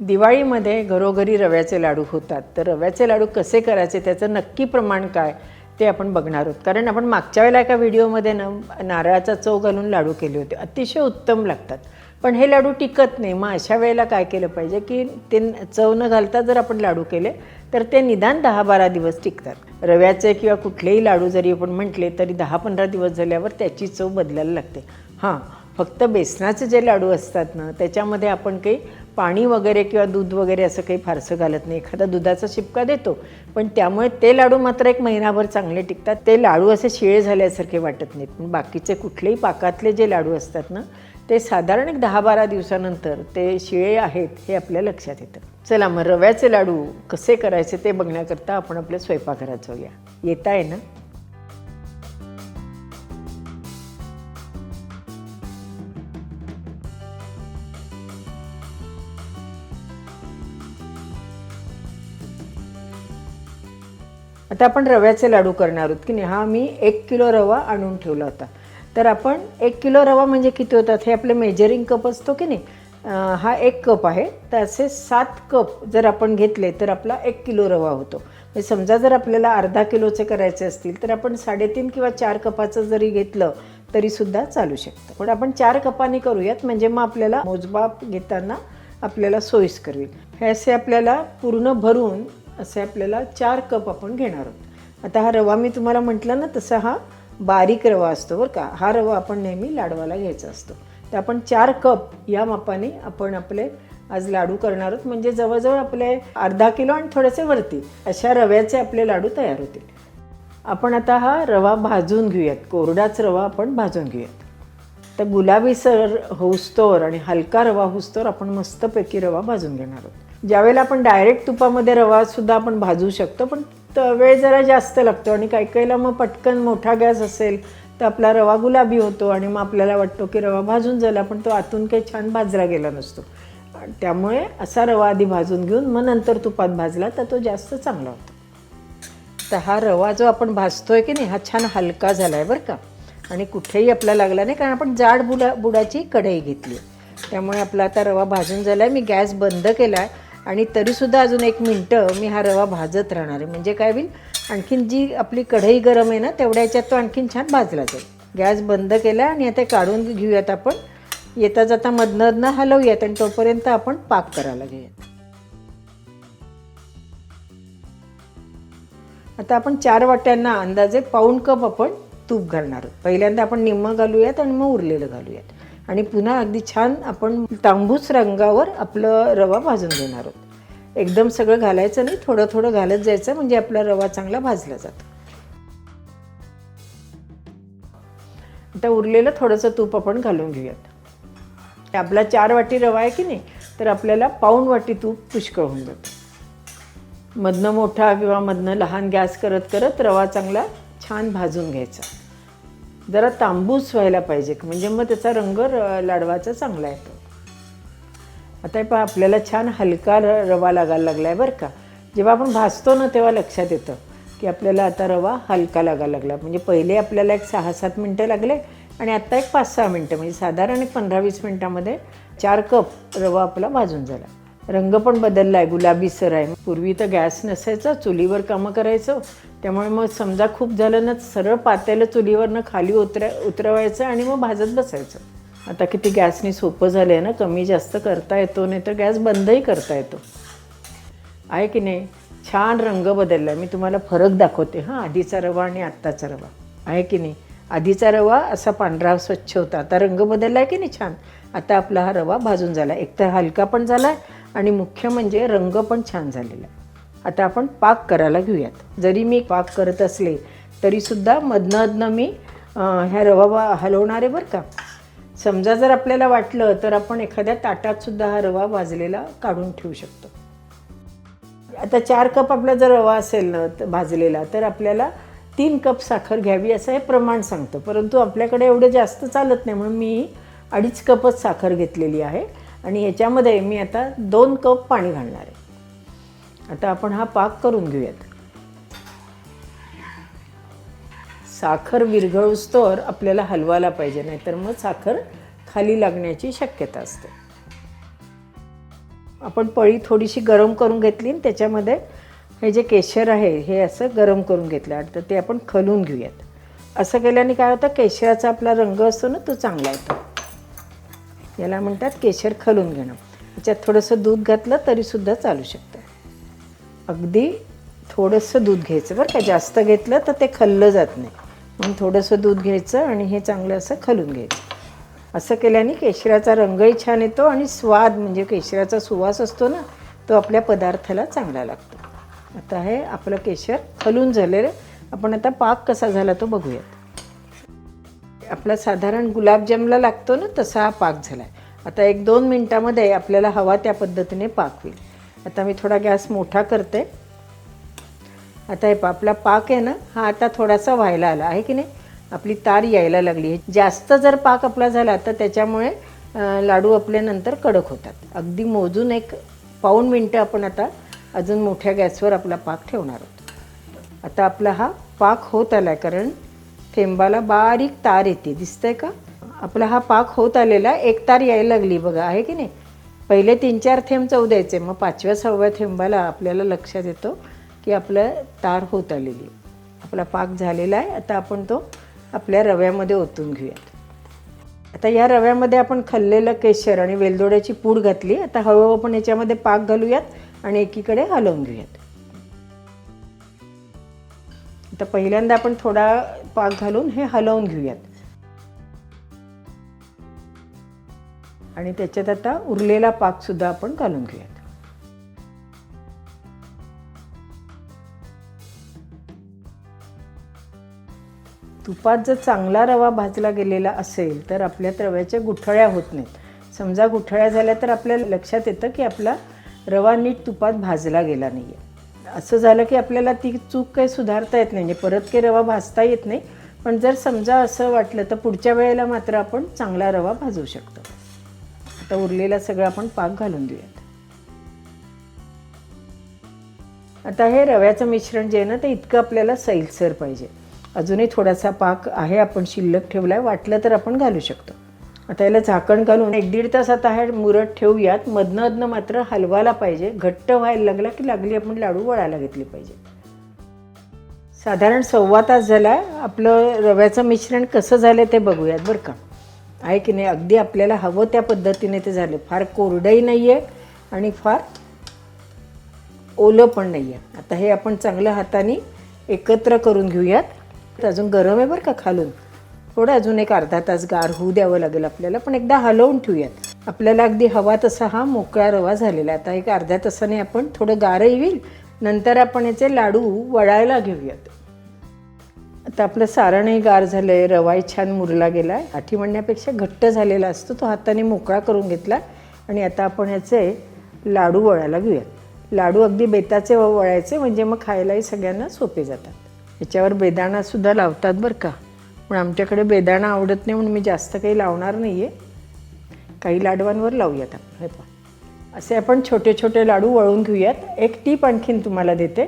दिवाळीमध्ये घरोघरी रव्याचे लाडू होतात. तर रव्याचे लाडू कसे करायचे त्याचं नक्की प्रमाण काय ते आपण बघणार आहोत. कारण आपण मागच्या वेळेला एका व्हिडिओमध्ये ना नारळाचा चव घालून लाडू केले होते. अतिशय उत्तम लागतात. पण हे लाडू टिकत नाही. मग अशा वेळेला काय केलं पाहिजे की ते चव न घालता जर आपण लाडू केले तर ते निदान दहा बारा दिवस टिकतात. रव्याचे किंवा कुठलेही लाडू जरी आपण म्हटले तरी दहा पंधरा दिवस झाल्यावर त्याची चव बदलायला लागते. हां फक्त बेसनाचे जे लाडू असतात ना त्याच्यामध्ये आपण काही पाणी वगैरे किंवा दूध वगैरे असं काही फारसं घालत नाही. एखादा दुधाचा शिपका देतो पण त्यामुळे ते लाडू मात्र एक महिनाभर चांगले टिकतात. ते लाडू असे शिळे झाल्यासारखे वाटत नाहीत. पण बाकीचे कुठलेही पाकातले जे लाडू असतात ना ते साधारण एक दहा बारा दिवसानंतर ते शिळे आहेत हे आपल्या लक्षात येतं. चला मग रव्याचे लाडू कसे करायचे ते बघण्याकरता आपण आपल्या स्वयंपाकघरात जाऊया. येता आहे ना? आता आपण रव्याचे लाडू करणार आहोत. की नाही? हा मी एक किलो रवा आणून ठेवला होता. तर आपण एक किलो रवा म्हणजे किती होतात? हे आपलं मेजरिंग कप असतो की नाही? हा एक कप आहे. तर असे सात कप जर आपण घेतले तर आपला एक किलो रवा होतो. म्हणजे समजा जर आपल्याला अर्धा किलोचे करायचे असतील तर आपण साडेतीन किंवा चार कपाचं जरी घेतलं तरीसुद्धा चालू शकतं. पण आपण चार कपाने करूयात म्हणजे मग आपल्याला मोजबाप घेताना आपल्याला सोयीस्कर होईल. हे असे आपल्याला पूर्ण भरून असे आपल्याला चार कप आपण घेणार आहोत. आता हा रवा मी तुम्हाला म्हटलं ना तसा हा बारीक रवा असतो बरं का. हा रवा आपण नेहमी लाडवाला घ्यायचा असतो. तर आपण चार कप या मापाने आपण आपले आज लाडू करणार आहोत. म्हणजे जवळजवळ आपले अर्धा किलो आणि थोडेसे वरती अशा रव्याचे आपले लाडू तयार होतील. आपण आता हा रवा भाजून घेऊयात. कोरडाच रवा आपण भाजून घेऊयात. तर गुलाबी सर होऊस्तोवर आणि हलका रवा होऊस्तोवर आपण मस्तपैकी रवा भाजून घेणार आहोत. ज्यावेळेला आपण डायरेक्ट तुपामध्ये रवा सुद्धा आपण भाजू शकतो पण वेळ जरा जास्त लागतो आणि काही काहीला मग पटकन मोठा गॅस असेल तर आपला रवा गुलाबी होतो आणि मग आपल्याला वाटतो की रवा भाजून झाला पण तो आतून काही छान भाजला गेला नसतो. त्यामुळे असा रवा आधी भाजून घेऊन मग नंतर तुपात भाजला तर तो जास्त चांगला होतो. तर हा रवा जो आपण भाजतोय की नाही हा छान हलका झाला आहे बरं का. आणि कुठेही आपला लागला नाही कारण आपण जाड बुडा बुडाची कढई घेतली. त्यामुळे आपला आता रवा भाजून झाला आहे मी गॅस बंद केला आहे आणि तरीसुद्धा अजून एक मिनटं मी हा रवा भाजत राहणार आहे. म्हणजे काय होईल? आणखीन जी आपली कढई गरम आहे ना तेवढ्या याच्यात तो आणखीन छान भाजला जाईल. गॅस बंद केला आणि आता काढून घेऊयात आपण. येता जाता मधनं हलवूयात आणि तोपर्यंत आपण पाक करायला घेऊयात. आता आपण चार वाट्यांना अंदाजे पाऊण कप आपण तूप घालणार आहोत. पहिल्यांदा आपण निम्मं घालूयात आणि मग उरलेलं घालूयात. आणि पुन्हा अगदी छान आपण तांबूस रंगावर आपलं रवा भाजून घेणार आहोत. एकदम सगळं घालायचं नाही थोडं थोडं घालत जायचं म्हणजे आपला रवा चांगला भाजला जातो. आता उरलेलं थोडंसं तूप आपण घालून घेऊयात. आपला चार वाटी रवा आहे की नाही तर आपल्याला पाऊण वाटी तूप पुष्कळ होऊन जातं. मधनं मोठा किंवा मधनं लहान गॅस करत करत रवा चांगला छान भाजून घ्यायचा. जरा तांबूस व्हायला पाहिजे. म्हणजे मग त्याचा रंग र- लाडवाचा चांगला येतो. आता पहा आपल्याला छान हलका र रवा लागायला लागला आहे बरं का. जेव्हा आपण भाजतो ना तेव्हा लक्षात येतं की आपल्याला आता रवा हलका लागायला लागला. म्हणजे पहिले आपल्याला एक सहा सात मिनटं लागले आणि आत्ता एक पाच सहा मिनटं. म्हणजे साधारण एक पंधरा वीस मिनटामध्ये चार कप रवा आपला भाजून झाला. रंग पण बदलला आहे गुलाबीसर आहे. पूर्वी तर गॅस नसायचा चुलीवर कामं करायचं. त्यामुळे मग समजा खूप झालं ना सरळ पातेलं चुलीवरनं खाली उतरा उतरवायचं आणि मग भाजत बसायचं. आता किती गॅसनी सोपं झालं आहे ना कमी जास्त करता येतो नाही तर गॅस बंदही करता येतो. आहे की नाही? छान रंग बदलला मी तुम्हाला फरक दाखवते हां आधीचा रवा आणि आत्ताचा रवा. आहे की नाही? आधीचा रवा असा पांढरा स्वच्छ होता. आता रंग बदलला आहे की नाही छान? आता आपला हा रवा भाजून झाला एकतर हलका पण झाला आहे आणि मुख्य म्हणजे रंग पण छान झालेला. आता आपण पाक करायला घेऊयात. जरी मी पाक करत असले तरीसुद्धा मधनं अधनं मी ह्या रवा हलवणारे हलवणार आहे बरं का. समजा जर आपल्याला वाटलं तर आपण एखाद्या ताटात सुद्धा हा रवा भाजलेला काढून ठेवू शकतो. आता चार कप आपला जर रवा असेल ना तर भाजलेला तर आपल्याला तीन कप साखर घ्यावी असं हे प्रमाण सांगतं. परंतु आपल्याकडे एवढं जास्त चालत नाही म्हणून मी अडीच कपच साखर घेतलेली आहे. आणि ह्याच्यामध्ये मी आता दोन कप पाणी घालणार आहे. आता आपण हा पाक करून घेऊयात. साखर विरघळूस्तोवर आपल्याला हलवायला पाहिजे नाहीतर मग साखर खाली लागण्याची शक्यता असते. आपण पळी थोडीशी गरम करून घेतली आणि त्याच्यामध्ये हे जे केशर आहे हे असं गरम करून घेतलं. तर ते आपण खलून घेऊयात. असं केल्याने काय होतं केशराचा आपला रंग असतो ना तो चांगला येतो. याला म्हणतात केशर खलून घेणं. याच्यात थोडंसं दूध घातलं तरीसुद्धा चालू शकतं. अगदी थोडंसं दूध घ्यायचं बरं का जास्त घेतलं तर ते खल्लं जात नाही. म्हणून थोडंसं दूध घ्यायचं आणि हे चांगलं असं खलून घ्यायचं. असं केल्याने केशराचा रंगही छान येतो आणि स्वाद म्हणजे केशराचा सुवास असतो ना तो आपल्या पदार्थाला चांगला लागतो. आता हे आपलं केशर खलून झालेलं आपण आता पाक कसा झाला तो बघूयात. आपला साधारण गुलाबजामला लागतो ना तसा हा पाक झाला आहे आता एक दोन मिनटामध्ये आपल्याला हवा त्या पद्धतीने पाक होईल. आता मी थोडा गॅस मोठा करते. आता हे पा आपला पाक आहे ना हा आता थोडासा व्हायला आला. आहे की नाही? आपली तार यायला लागली जास्त जर पाक आपला झाला तर त्याच्यामुळे लाडू आपले नंतर कडक होतात. अगदी मोजून एक पाऊण मिनटं आपण आता अजून मोठ्या गॅसवर आपला पाक ठेवणार आहोत. आता आपला हा पाक होत आला आहे कारण थेंबाला बारीक तार येते. दिसतंय का? आपला हा पाक होत आलेला एक तार यायला लागली बघा. आहे की नाही? पहिले तीन चार थेंब चव द्यायचे. मग पाचव्या सहाव्या थेंबाला आपल्याला लक्षात येतो की आपलं तार होत आलेली. आपला पाक झालेला आहे. आता आपण तो आपल्या रव्यामध्ये ओतून घेऊयात. आता या रव्यामध्ये आपण खाल्लेलं केशर आणि वेलदोड्याची पूड घातली. आता हळूहळू आपण याच्यामध्ये पाक घालूयात आणि एकीकडे हलवून घेऊयात. आता पहिल्यांदा आपण थोडा पाक घालून हे हलवून घेऊयात. आणि त्याच्यात आता उरलेला पाकसुद्धा आपण घालून घेऊयात. तुपात जर चांगला रवा भाजला गेलेला असेल तर आपल्या रव्याच्या गुठळ्या होत नाहीत. समजा गुठळ्या झाल्या तर आपल्या लक्षात येतं की आपला रवा नीट तुपात भाजला गेला नाही आहे असं झालं की आपल्याला ती चूक काही सुधारता येत नाही. म्हणजे परत काही रवा भाजता येत नाही. पण जर समजा असं वाटलं तर पुढच्या वेळेला मात्र आपण चांगला रवा भाजू शकतो. आता उरलेला सगळं आपण पाक घालून देऊयात. आता हे रव्याचं मिश्रण जे आहे ना ते इतकं आपल्याला सैलसर पाहिजे. अजूनही थोडासा पाक आहे आपण शिल्लक ठेवला आहे वाटलं तर आपण घालू शकतो. आता याला झाकण घालून एक दीड तास आता हे मुरत ठेवूयात. मधनं अधनं मात्र हलवायला पाहिजे. घट्ट व्हायला लागला की लागली आपण लाडू वळायला घेतले पाहिजे. साधारण सव्वा तास झाला. आपलं रव्याचं मिश्रण कसं झालं ते बघूयात बरं का. आहे की नाही? अगदी आपल्याला हवं त्या पद्धतीने ते झालं. फार कोरडंही नाही आहे आणि फार ओलं पण नाही आहे आता हे आपण चांगलं हाताने एकत्र करून घेऊयात. अजून गरम आहे बरं का खालून. थोडं अजून एक अर्धा तास गार होऊ द्यावं लागेल आपल्याला पण एकदा हलवून ठेवूयात. आपल्याला अगदी हवा तसा हा मोकळा रवा झालेला आता एक अर्ध्या तासाने आपण थोडं गारही येईल नंतर आपण याचे लाडू वळायला घेऊयात. आता आपलं सारणही गार झालं आहे रवाही छान मुरला गेला आहे आठी म्हणण्यापेक्षा घट्ट झालेला असतो तो हाताने मोकळा करून घेतला. आणि आता आपण ह्याचे लाडू वळायला घेऊयात. लाडू अगदी बेताचे व- वळायचे म्हणजे मग खायलाही सगळ्यांना सोपे जातात. याच्यावर बेदाणासुद्धा लावतात बरं का. पण आमच्याकडे बेदाणा आवडत नाही म्हणून मी जास्त काही लावणार नाही आहे काही लाडवांवर लावूयात आपण हे पण असे आपण छोटे छोटे लाडू वळून घेऊयात. एक टीप आणखीन तुम्हाला देते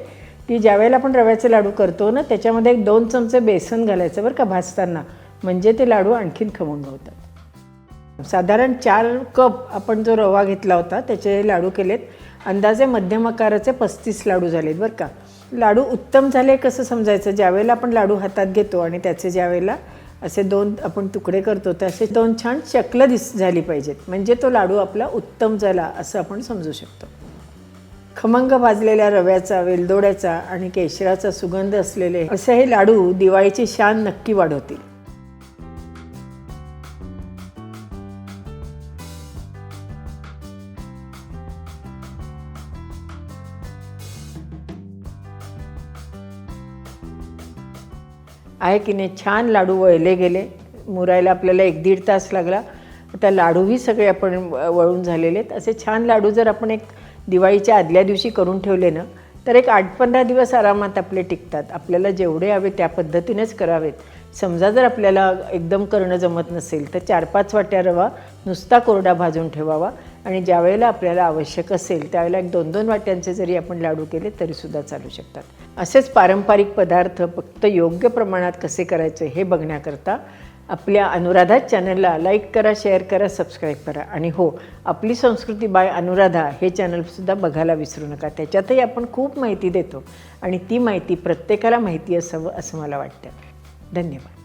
की ज्यावेळेला आपण रव्याचे लाडू करतो ना त्याच्यामध्ये एक दोन चमचे बेसन घालायचं बरं का भाजताना. म्हणजे ते लाडू आणखीन खमंग होतात. साधारण चार कप आपण जो रवा घेतला होता त्याचे लाडू केलेत. अंदाजे मध्यम आकाराचे पस्तीस लाडू झालेत बरं का. लाडू उत्तम झाले कसं समजायचं? ज्यावेळेला आपण लाडू हातात घेतो आणि त्याचे ज्यावेळेला असे दोन आपण तुकडे करतो तर असे दोन छान शक्ल दिस झाली पाहिजेत. म्हणजे तो लाडू आपला उत्तम झाला असं आपण समजू शकतो. खमंग भाजलेल्या रव्याचा वेलदोड्याचा आणि केशराचा सुगंध असलेले असे हे लाडू दिवाळीची शान नक्की वाढवतील. आहे की नाही? छान लाडू वळले गेले. मुरायला आपल्याला एक दीड तास लागला. आता लाडूही सगळे आपण व- वळून झालेले आहेत. असे छान लाडू जर आपण एक दिवाळीच्या आदल्या दिवशी करून ठेवले ना तर एक आठ पंधरा दिवस आरामात आपले टिकतात. आपल्याला जेवढे हवे त्या पद्धतीनेच करावेत. समजा जर आपल्याला एकदम करणं जमत नसेल तर चार पाच वाट्या रवा नुसता कोरडा भाजून ठेवावा. आणि ज्यावेळेला आपल्याला आवश्यक असेल त्यावेळेला एक दोन दोन वाट्यांचे जरी आपण लाडू केले तरीसुद्धा चालू शकतात. असेच पारंपरिक पदार्थ फक्त योग्य प्रमाणात कसे करायचे हे बघण्याकरता आपल्या अनुराधा चॅनलला लाईक करा शेअर करा सबस्क्राईब करा. आणि हो आपली संस्कृती बाय अनुराधा हे चॅनलसुद्धा बघायला विसरू नका. त्याच्यातही आपण खूप माहिती देतो आणि ती माहिती प्रत्येकाला माहिती असावं असं मला वाटतं. धन्यवाद.